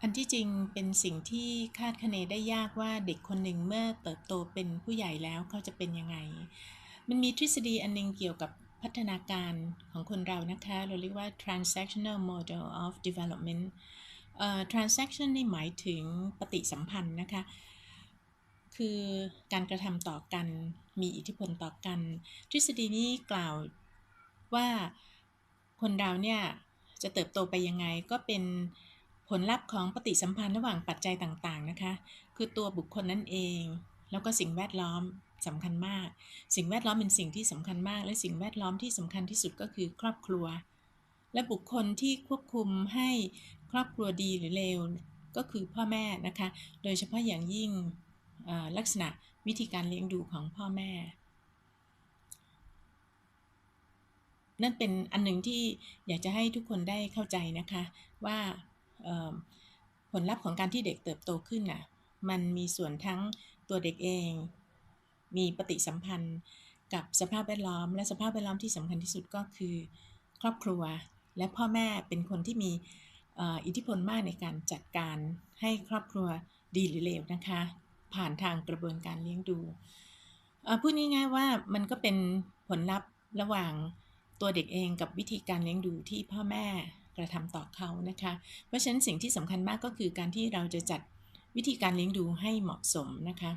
อันที่จริงเป็นสิ่งที่คาดคะเนได้ยากว่าเด็กคนหนึ่งเมื่อเติบโตเป็นผู้ใหญ่แล้วเขาจะเป็นยังไง มันมีทฤษฎีอันนึงเกี่ยวกับพัฒนาการของคนเรานะคะ เราเรียกว่า transactional model of development transaction นี่หมายถึงปฏิสัมพันธ์นะคะ คือการกระทำต่อกัน มีอิทธิพลต่อกัน ทฤษฎีนี้กล่าวว่าคนเราเนี่ยจะเติบโตไปยังไงก็เป็น ผลลัพธ์ของปฏิสัมพันธ์ระหว่างปัจจัยต่างๆนะคะ คือตัวบุคคลนั่นเอง แล้วก็สิ่งแวดล้อมสำคัญมาก สิ่งแวดล้อมเป็นสิ่งที่สำคัญมาก และสิ่งแวดล้อมที่สำคัญที่สุดก็คือครอบครัว และบุคคลที่ควบคุมให้ครอบครัวดีหรือเลวก็คือพ่อแม่นะคะ โดยเฉพาะอย่างยิ่งลักษณะวิธีการเลี้ยงดูของพ่อแม่ นั่นเป็นอันหนึ่งที่อยากจะให้ทุกคนได้เข้าใจนะคะว่า ผลลัพธ์ของการที่เด็กเติบโตขึ้นน่ะมันมีส่วนทั้งตัวเด็กเอง มีปฏิสัมพันธ์กับสภาพแวดล้อม และสภาพแวดล้อมที่สำคัญที่สุดก็คือ ครอบครัวและพ่อแม่เป็นคนที่มีอิทธิพลมากในการจัดการให้ครอบครัวดีหรือเลวนะคะ ผ่านทางกระบวนการเลี้ยงดูพูดง่ายๆว่ามันก็เป็นผลลัพธ์ระหว่างตัวเด็กเองกับวิธีการเลี้ยงดูที่พ่อแม่ ระทำต่อเขานะคะ เพราะฉะนั้นสิ่งที่สำคัญมากก็คือการที่เราจะจัดวิธีการเลี้ยงดูให้เหมาะสมนะคะ